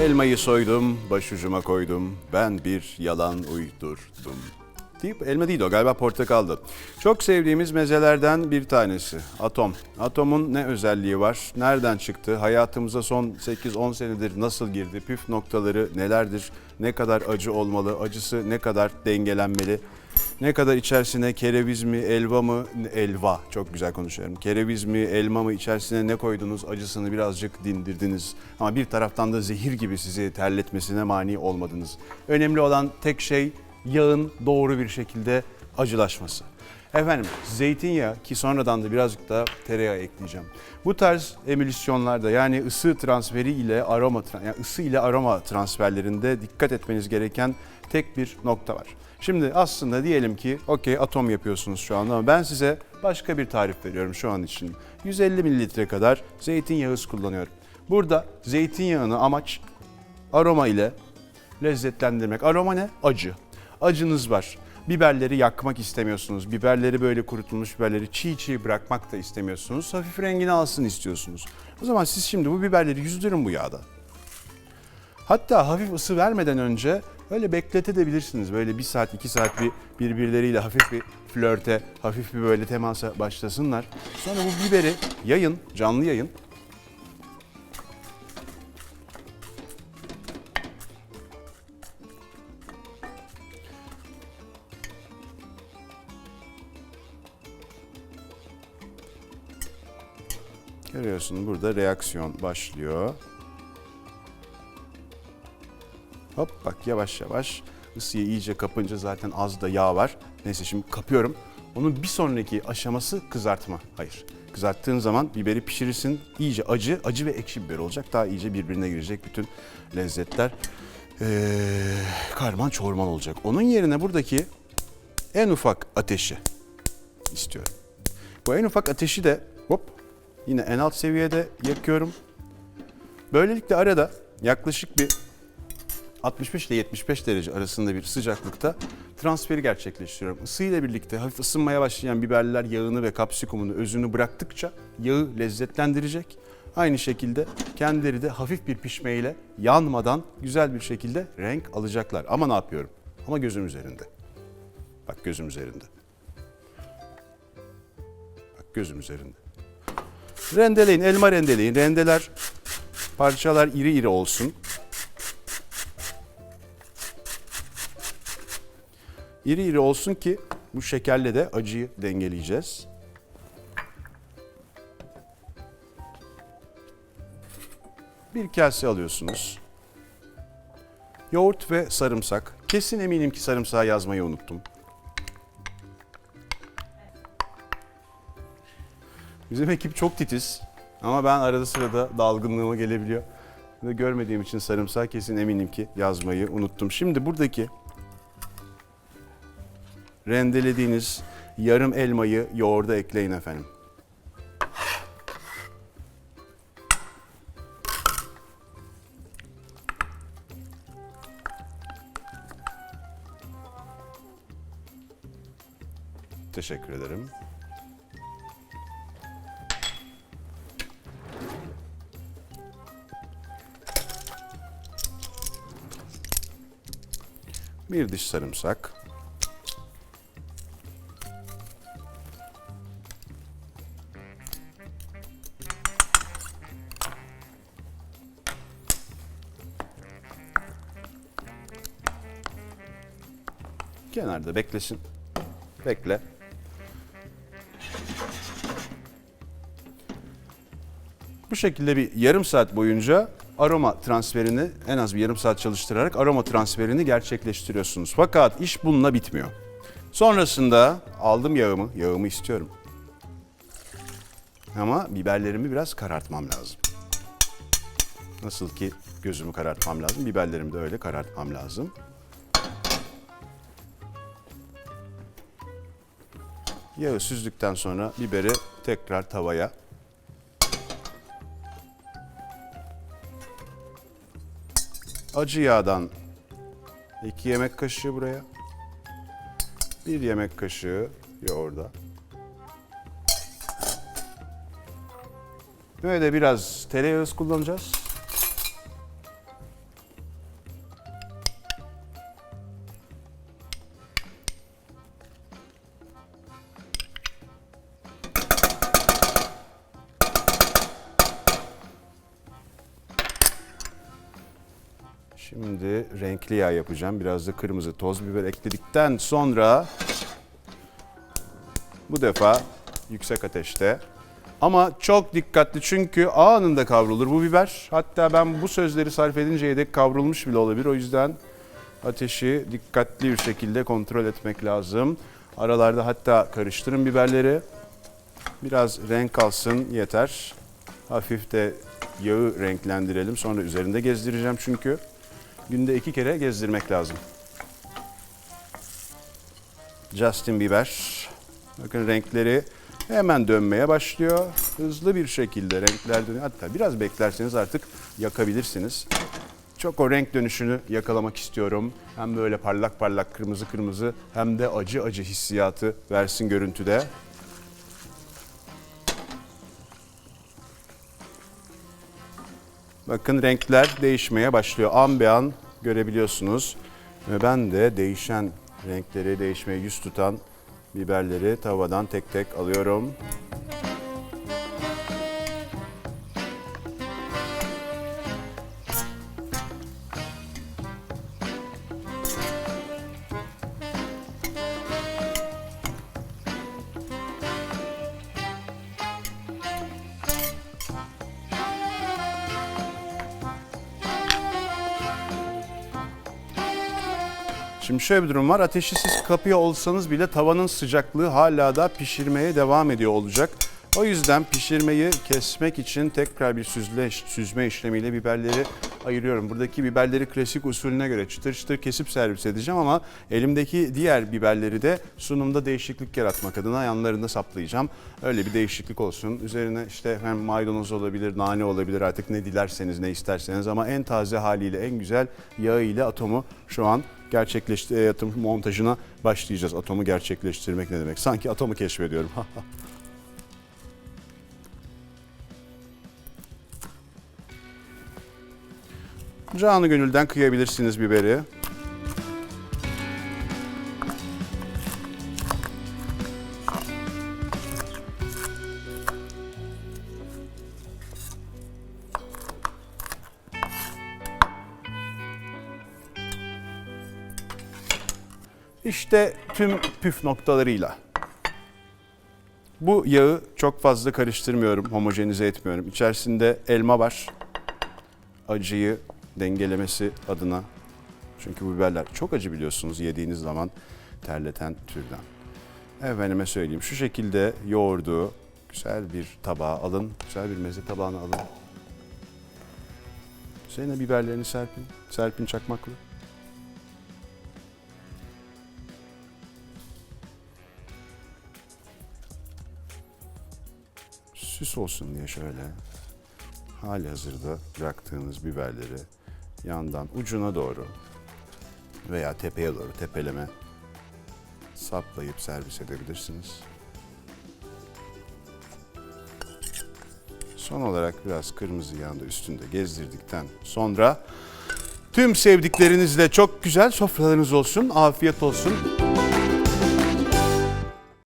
Elmayı soydum, başucuma koydum. Ben bir yalan uydurdum. Deyip elma değil o galiba portakaldı. Çok sevdiğimiz mezelerden bir tanesi. Atom. Atomun ne özelliği var? Nereden çıktı? Hayatımıza son 8-10 senedir nasıl girdi? Püf noktaları nelerdir? Ne kadar acı olmalı? Acısı ne kadar dengelenmeli? Ne kadar içerisine kereviz mi, elva mı? Elva. Çok güzel konuşuyorum. Kereviz mi, elma mı içerisine ne koydunuz? Acısını birazcık dindirdiniz. Ama bir taraftan da zehir gibi sizi terletmesine mani olmadınız. Önemli olan tek şey yağın doğru bir şekilde acılaşması. Efendim zeytinyağı ki sonradan da birazcık da tereyağı ekleyeceğim. Bu tarz emülsiyonlarda yani ısı transferi ile aroma yani ısı ile aroma transferlerinde dikkat etmeniz gereken tek bir nokta var. Şimdi aslında diyelim ki okey atom yapıyorsunuz şu anda ama ben size başka bir tarif veriyorum şu an için. 150 mililitre kadar zeytinyağı kullanıyorum. Burada zeytinyağını amaç aroma ile lezzetlendirmek. Aroma ne? Acı. Acınız var. Biberleri yakmak istemiyorsunuz. Biberleri böyle kurutulmuş biberleri çiğ çiğ bırakmak da istemiyorsunuz. Hafif rengini alsın istiyorsunuz. O zaman siz şimdi bu biberleri yüzdürün bu yağda. Hatta hafif ısı vermeden önce öyle bekletebilirsiniz. Böyle bir saat, iki saat bir birbirleriyle hafif bir flörte, hafif bir böyle temasa başlasınlar. Sonra bu biberi yayın, canlı yayın. Görüyorsun burada reaksiyon başlıyor. Hop bak yavaş yavaş ısıyı iyice kapınca zaten az da yağ var. Neyse şimdi kapıyorum. Onun bir sonraki aşaması kızartma. Hayır. Kızarttığın zaman biberi pişirirsin. İyice acı, acı ve ekşi biber olacak. Daha iyice birbirine girecek bütün lezzetler. Ee, karman çorman olacak. Onun yerine buradaki en ufak ateşi istiyorum. Bu en ufak ateşi de hop yine en alt seviyede yakıyorum. Böylelikle arada yaklaşık bir 65 ile 75 derece arasında bir sıcaklıkta transferi gerçekleştiriyorum. Isıyla birlikte hafif ısınmaya başlayan biberler yağını ve kapsikumunu özünü bıraktıkça yağı lezzetlendirecek. Aynı şekilde kendileri de hafif bir pişmeyle yanmadan güzel bir şekilde renk alacaklar. Ama ne yapıyorum? Ama gözüm üzerinde. Bak gözüm üzerinde. Bak gözüm üzerinde. Rendeleyin, elma rendeleyin. Rendeler, parçalar iri iri olsun. İri iri olsun ki bu şekerle de acıyı dengeleyeceğiz. Bir kase alıyorsunuz. Yoğurt ve sarımsak. Kesin eminim ki sarımsağı yazmayı unuttum. Bizim ekip çok titiz ama ben arada sırada dalgınlığıma gelebiliyor. Ve görmediğim için sarımsağı kesin eminim ki yazmayı unuttum. Şimdi buradaki rendelediğiniz yarım elmayı yoğurda ekleyin efendim. Teşekkür ederim. Bir diş sarımsak. Kenarda beklesin. Bekle. Bu şekilde bir yarım saat boyunca aroma transferini en az bir yarım saat çalıştırarak aroma transferini gerçekleştiriyorsunuz. Fakat iş bununla bitmiyor. Sonrasında aldım yağımı, yağımı istiyorum. Ama biberlerimi biraz karartmam lazım. Nasıl ki gözümü karartmam lazım, biberlerimi de öyle karartmam lazım. Yağı süzdükten sonra biberi tekrar tavaya acı yağdan 2 yemek kaşığı buraya. 1 yemek kaşığı yoğurda. Böyle biraz tereyağı kullanacağız. Şimdi renkli yağ yapacağım. Biraz da kırmızı toz biber ekledikten sonra bu defa yüksek ateşte. Ama çok dikkatli çünkü anında kavrulur bu biber. Hatta ben bu sözleri sarf edinceye dek kavrulmuş bile olabilir. O yüzden ateşi dikkatli bir şekilde kontrol etmek lazım. Aralarda hatta karıştırın biberleri. Biraz renk alsın yeter. Hafif de yağı renklendirelim. Sonra üzerinde gezdireceğim çünkü. Günde iki kere gezdirmek lazım. Justin Bieber. Bakın renkleri hemen dönmeye başlıyor. Hızlı bir şekilde renkler dönüyor. Hatta biraz beklerseniz artık yakabilirsiniz. Çok o renk dönüşünü yakalamak istiyorum. Hem böyle parlak parlak kırmızı kırmızı hem de acı acı hissiyatı versin görüntüde. Bakın renkler değişmeye başlıyor. An be an görebiliyorsunuz. Ben de değişen renkleri değişmeye yüz tutan biberleri tavadan tek tek alıyorum. Şimdi şöyle bir durum var. Ateşi siz kapıyor olsanız bile tavanın sıcaklığı hala da pişirmeye devam ediyor olacak. O yüzden pişirmeyi kesmek için tekrar bir süzle, süzme işlemiyle biberleri ayırıyorum. Buradaki biberleri klasik usulüne göre çıtır çıtır kesip servis edeceğim ama elimdeki diğer biberleri de sunumda değişiklik yaratmak adına yanlarında saplayacağım. Öyle bir değişiklik olsun. Üzerine işte hem maydanoz olabilir, nane olabilir artık ne dilerseniz ne isterseniz ama en taze haliyle en güzel yağı ile atomu şu an gerçekleşti atom montajına başlayacağız. Atomu gerçekleştirmek ne demek? Sanki atomu keşfediyorum. Canı gönülden kıyabilirsiniz biberi. İşte tüm püf noktalarıyla. Bu yağı çok fazla karıştırmıyorum, homojenize etmiyorum. İçerisinde elma var. Acıyı dengelemesi adına. Çünkü biberler çok acı biliyorsunuz yediğiniz zaman terleten türden. Efendime söyleyeyim şu şekilde yoğurdu güzel bir tabağa alın. Güzel bir meze tabağına alın. Üzerine biberlerini serpin. Serpin çakmakla. Süs olsun diye şöyle hali hazırda bıraktığınız biberleri yandan ucuna doğru veya tepeye doğru tepeleme saplayıp servis edebilirsiniz. Son olarak biraz kırmızı yağını üstünde gezdirdikten sonra tüm sevdiklerinizle çok güzel sofralarınız olsun. Afiyet olsun.